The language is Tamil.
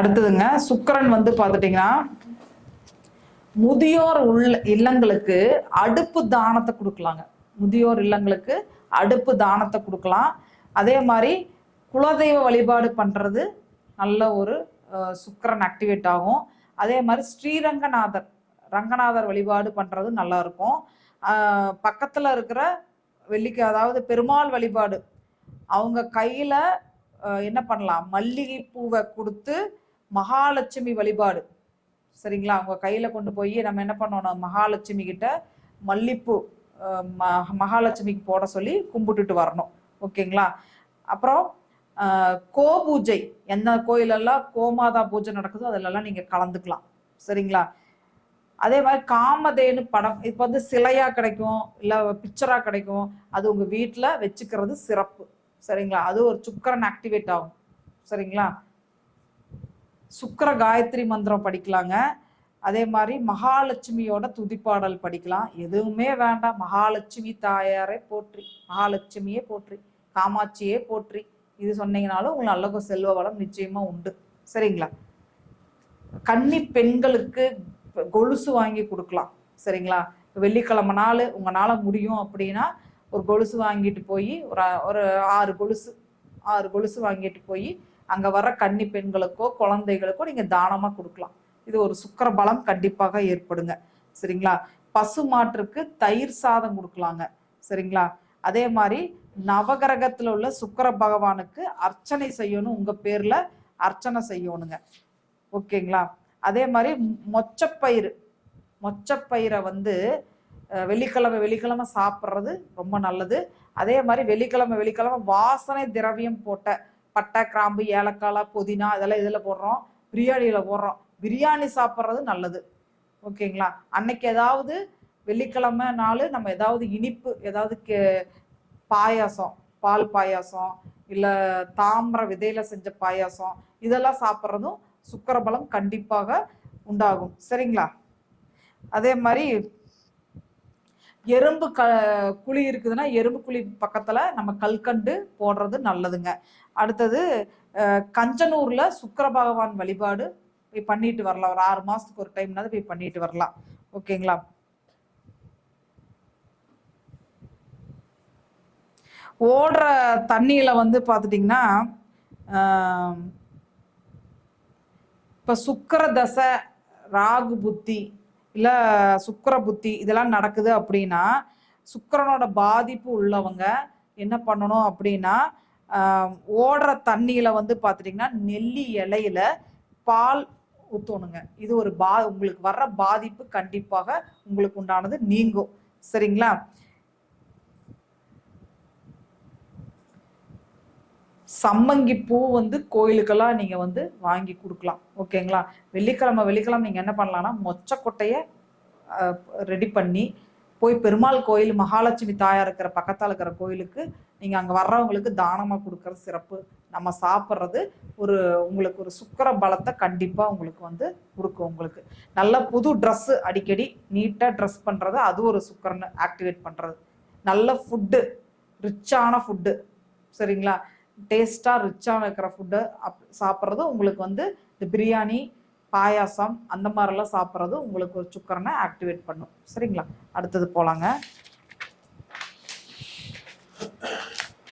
அடுத்ததுங்க சுக்கரன் வந்து பார்த்துட்டிங்கன்னா முதியோர் உள்ள இல்லங்களுக்கு அடுப்பு தானத்தை கொடுக்கலாங்க. முதியோர் இல்லங்களுக்கு அடுப்பு தானத்தை கொடுக்கலாம். அதே மாதிரி குலதெய்வ வழிபாடு பண்ணுறது நல்ல ஒரு சுக்கரன் ஆக்டிவேட் ஆகும். அதே மாதிரி ஸ்ரீரங்கநாதர் ரங்கநாதர் வழிபாடு பண்ணுறது நல்லா இருக்கும். பக்கத்தில் இருக்கிற வெள்ளிக்கு அதாவது பெருமாள் வழிபாடு. அவங்க கையில் என்ன பண்ணலாம்? மல்லிகை பூவை கொடுத்து மகாலட்சுமி வழிபாடு. சரிங்களா? அவங்க கையில கொண்டு போய் நம்ம என்ன பண்ணணும்? மகாலட்சுமி கிட்ட மல்லிப்பூ ம- மகாலட்சுமிக்கு போட சொல்லி கும்பிட்டுட்டு வரணும். ஓகேங்களா? அப்புறம் கோ பூஜை எந்த கோயிலெல்லாம் கோமாதா பூஜை நடக்குதோ அதிலெல்லாம் நீங்க கலந்துக்கலாம். சரிங்களா? அதே மாதிரி காமதேனு படம். இப்போ வந்து சிலையா கிடைக்கும் இல்லை பிக்சரா கிடைக்கும் அது உங்க வீட்டில் வச்சுக்கிறது சிறப்பு. சரிங்களா? அது ஒரு சுக்கரன் ஆக்டிவேட் ஆகும். சரிங்களா? சுக்கர காயத்ரி மந்திரம் படிக்கலாங்க. அதே மாதிரி மகாலட்சுமியோட துதிப்பாடல் படிக்கலாம். எதுவுமே வேண்டாம். மகாலட்சுமி தாயாரே போற்றி. மகாலட்சுமியே போற்றி. காமாட்சியே போற்றி. இது சொன்னீங்கனாலும் உங்களுக்கு நல்ல செல்வ வளம் நிச்சயமா உண்டு. சரிங்களா? கன்னி பெண்களுக்கு கொலுசு வாங்கி கொடுக்கலாம். சரிங்களா? வெள்ளிக்கிழமை நாள் உங்களால முடியும் அப்படின்னா ஒரு கொலுசு வாங்கிட்டு போய் ஒரு ஒரு ஆறு கொலுசு ஆறு கொலுசு வாங்கிட்டு போய் அங்கே வர கன்னி பெண்களுக்கோ குழந்தைகளுக்கோ நீங்கள் தானமாக கொடுக்கலாம். இது ஒரு சுக்கர பலம் கண்டிப்பாக ஏற்படுங்க. சரிங்களா? பசு மாற்றுக்கு தயிர் சாதம் கொடுக்கலாங்க. சரிங்களா? அதே மாதிரி நவகிரகத்தில் உள்ள சுக்கர பகவானுக்கு அர்ச்சனை செய்யணும் உங்கள் பேரில் அர்ச்சனை செய்யணுங்க. ஓகேங்களா? அதே மாதிரி மொச்சப்பயிர் மொச்சப்பயிரை வந்து வெள்ளிக்கிழமை வெள்ளிக்கிழமை சாப்பிட்றது ரொம்ப நல்லது. அதே மாதிரி வெள்ளிக்கிழமை வெள்ளிக்கிழமை வாசனை திரவியம் போட்ட பட்டை கிராம்பு ஏலக்காய் புதினா இதெல்லாம் இதில் போடுறோம். பிரியாணியில் போடுறோம். பிரியாணி சாப்பிட்றது நல்லது. ஓகேங்களா? அன்னைக்கு ஏதாவது வெள்ளிக்கிழமை நாள் நம்ம ஏதாவது இனிப்பு ஏதாவது கே- பாயாசம் பால் பாயாசம் இல்லை தாமிர விதையில் செஞ்ச பாயாசம் இதெல்லாம் சாப்பிட்றதும் சுக்கரபலம் கண்டிப்பாக உண்டாகும். சரிங்களா? அதே மாதிரி எறும்பு க குழி இருக்குதுன்னா எறும்பு குழி பக்கத்தில் நம்ம கல்கண்டு போடுறது நல்லதுங்க. அடுத்தது கஞ்சனூரில் சுக்கர பகவான் வழிபாடு போய் பண்ணிட்டு வரலாம். ஒரு ஆறு மாதத்துக்கு ஒரு டைம்னாவது போய் பண்ணிட்டு வரலாம். ஓகேங்களா? ஓடுற தண்ணியில் வந்து பார்த்துட்டிங்கன்னா இப்போ சுக்கர தசை ராகு புத்தி இல்லை சுக்கர புத்தி இதெல்லாம் நடக்குது அப்படின்னா சுக்கரனோட பாதிப்பு உள்ளவங்க என்ன பண்ணணும் அப்படின்னா ஓடுற தண்ணியில் வந்து பார்த்துட்டிங்கன்னா நெல்லி இலையில பால் ஊற்றணுங்க இது ஒரு பா உங்களுக்கு வர்ற பாதிப்பு கண்டிப்பாக உங்களுக்கு உண்டானது நீங்கும். சரிங்களா? சம்மங்கி பூ வந்து கோயிலுக்கெல்லாம் நீங்க வந்து வாங்கி கொடுக்கலாம். ஓகேங்களா? வெள்ளிக்கிழமை வெள்ளிக்கிழமை நீங்க என்ன பண்ணலாம்னா மொச்சக்கொட்டைய ரெடி பண்ணி போய் பெருமாள் கோயில் மகாலட்சுமி தாயார் இருக்கிற பக்கத்தால் இருக்கிற கோயிலுக்கு நீங்க அங்க வர்றவங்களுக்கு தானமா கொடுக்கறது சிறப்பு நம்ம சாப்பிட்றது ஒரு உங்களுக்கு ஒரு சுக்கர பலத்தை கண்டிப்பா உங்களுக்கு வந்து கொடுக்கும் உங்களுக்கு. நல்ல புது ட்ரெஸ்ஸு அடிக்கடி நீட்டா ட்ரெஸ் பண்றது அது ஒரு சுக்கரன் ஆக்டிவேட் பண்றது. நல்ல ஃபுட்டு ரிச்சான ஃபுட்டு சரிங்களா? டேஸ்ட்டாக ரிச்சாக இருக்கிற ஃபுட்டு அப் சாப்பிட்றது உங்களுக்கு வந்து இந்த பிரியாணி பாயாசம் அந்த மாதிரிலாம் சாப்பிட்றது உங்களுக்கு ஒரு சுக்கரனை ஆக்டிவேட் பண்ணும். சரிங்களா? அடுத்தது போகலாங்க